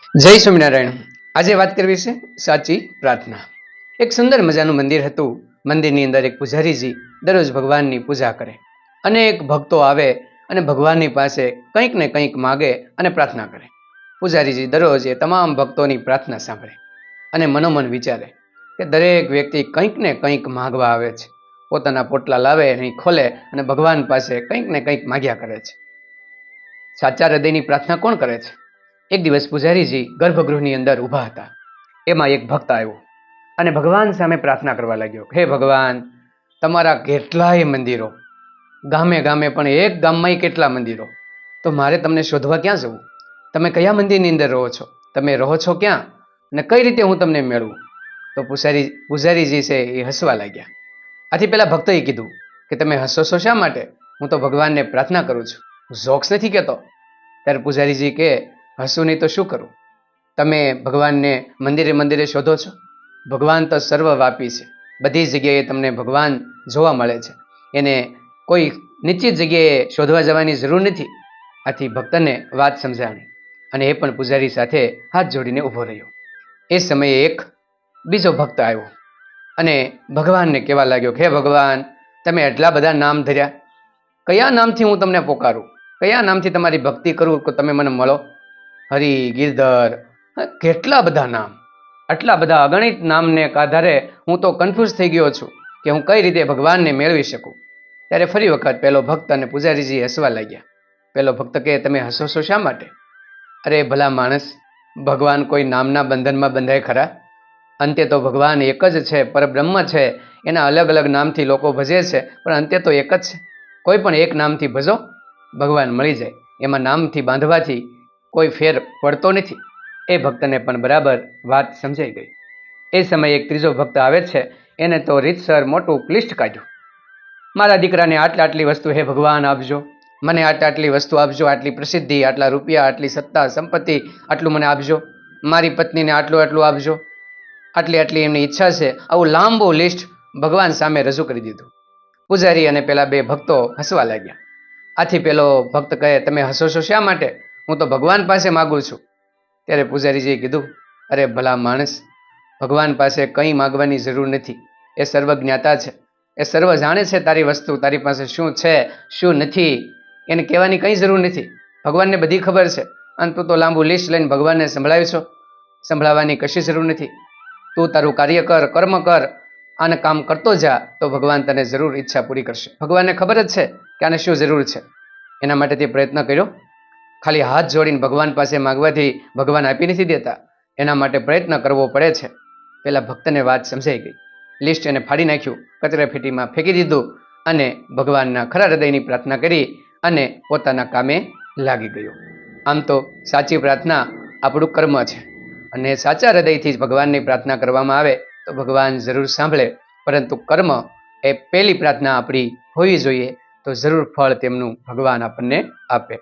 જય સ્વામિનારાયણ. આજે વાત કરવી છે સાચી પ્રાર્થના. એક સુંદર મજાનું મંદિર હતું. મંદિરની અંદર એક પૂજારીજી દરરોજ ભગવાનની પૂજા કરે. અનેક ભક્તો આવે અને ભગવાનની પાસે કંઈક ને કંઈક માગે અને પ્રાર્થના કરે. પૂજારીજી દરરોજ એ તમામ ભક્તોની પ્રાર્થના સાંભળે અને મનોમન વિચારે કે દરેક વ્યક્તિ કંઈક ને કંઈક માગવા આવે છે. પોતાના પોટલા લાવે અહીં ખોલે અને ભગવાન પાસે કંઈક ને કંઈક માગ્યા કરે છે. સાચા હૃદયની પ્રાર્થના કોણ કરે છે? એક દિવસ પૂજારીજી ગર્ભગૃહની અંદર ઊભા હતા. એમાં એક ભક્ત આવ્યો અને ભગવાન સામે પ્રાર્થના કરવા લાગ્યો, હે ભગવાન, તમારા કેટલાય મંદિરો, ગામે ગામે પણ એક ગામમાંય કેટલા મંદિરો? તો મારે તમને શોધવા ક્યાં જવું? તમે કયા મંદિરની અંદર રહો છો? તમે રહો છો ક્યાં? અને કઈ રીતે હું તમને મેળવું? તો પૂજારી પૂજારીજી છે એ હસવા લાગ્યા. આથી પહેલાં ભક્તએ કીધું કે, તમે હસો છો શા માટે? હું તો ભગવાનને પ્રાર્થના કરું છું. જોક્સ નથી કહેતો ત્યારે પૂજારીજી કે હસું નહીં તો શું કરું? તમે ભગવાનને મંદિરે મંદિરે શોધો છો? ભગવાન તો સર્વવ્યાપી છે. બધી જગ્યાએ તમને ભગવાન જોવા મળે છે. એને કોઈ નિશ્ચિત જગ્યાએ શોધવા જવાની જરૂર નથી. આથી ભક્તને વાત સમજાણી અને એ પણ પૂજારી સાથે હાથ જોડીને ઊભો રહ્યો. એ સમયે એક બીજો ભક્ત આવ્યો અને ભગવાનને કહેવા લાગ્યો કે ભગવાન, તમે એટલા બધા નામ ધર્યા? કયા નામથી હું તમને પોકારું? કયા નામથી તમારી ભક્તિ કરું તમે મને મળો? હરિ ગિરધર કેટલા બધા નામ? આટલા બધા અગણિત નામને આધારે હું તો કન્ફ્યુઝ થઈ ગયો છું કે હું કઈ રીતે ભગવાનને મેળવી શકું. ત્યારે ફરી વખત પેલો ભક્ત અને પૂજારીજી હસવા લાગ્યા. પેલો ભક્ત કહે, તમે હસો છો શા માટે? અરે, ભલા માણસ, ભગવાન કોઈ નામના બંધનમાં બંધાય ખરા? અંતે તો ભગવાન એક જ છે, પરબ્રહ્મ છે. એના અલગ અલગ નામથી લોકો ભજે છે, પણ અંતે તો એક જ છે. કોઈ પણ એક નામથી ભજો, ભગવાન મળી જાય. એમાં નામથી બાંધવાથી કોઈ ફેર પડતો નથી. એ ભક્તને પણ બરાબર વાત સમજાઈ ગઈ. એ સમયે એક ત્રીજો ભક્ત આવે છે. એને તો રીતસર મોટું લિસ્ટ કાઢ્યું. મારા દીકરાને આટલી આટલી વસ્તુ હે ભગવાન આપજો. મને આટલી આટલી વસ્તુ આપજો. આટલી પ્રસિદ્ધિ, આટલા રૂપિયા, આટલી સત્તા, સંપત્તિ આટલું મને આપજો. મારી પત્નીને આટલું આટલું આપજો. આટલી આટલી એમની ઈચ્છા છે. આવું લાંબુ લિસ્ટ ભગવાન સામે રજૂ કરી દીધું. પૂજારી અને પેલા બે ભક્તો હસવા લાગ્યા. આથી પેલો ભક્ત કહે, તમે હસો છો શા માટે? હું તો ભગવાન પાસે માગું છું. ત્યારે પૂજારીજીએ કીધું, અરે ભલા માણસ, ભગવાન પાસે કંઈ માગવાની જરૂર નથી. એ સર્વજ્ઞાતા છે. એ સર્વ જાણે છે તારી વસ્તુ, તારી પાસે શું છે, શું નથી, એને કહેવાની કંઈ જરૂર નથી. ભગવાનને બધી ખબર છે. અને તું તો લાંબુ લિસ્ટ લઈને ભગવાનને સંભળાવીશો સંભળાવવાની કશી જરૂર નથી. તું તારું કાર્ય કર, કર્મ કર, આને કામ કરતો જા, તો ભગવાન તને જરૂર ઈચ્છા પૂરી કરશે. ભગવાનને ખબર જ છે કે આને શું જરૂર છે. એના માટે તે પ્રયત્ન કર્યો. ખાલી હાથ જોડીને ભગવાન પાસે માગવાથી ભગવાન આપી નથી દેતા. એના માટે પ્રયત્ન કરવો પડે છે. પેલા ભક્તને વાત સમજાઈ ગઈ. લિસ્ટ એને ફાડી નાખ્યું. કચરા ફેટીમાં ફેંકી દીધું અને ભગવાનના ખરા હૃદયની પ્રાર્થના કરી અને પોતાના કામે લાગી ગયો. આમ તો સાચી પ્રાર્થના આપણું કર્મ છે. અને સાચા હૃદયથી જ ભગવાનની પ્રાર્થના કરવામાં આવે તો ભગવાન જરૂર સાંભળે. પરંતુ કર્મ એ પહેલી પ્રાર્થના આપણી હોવી જોઈએ તો જરૂર ફળ તેમનું ભગવાન આપણને આપે.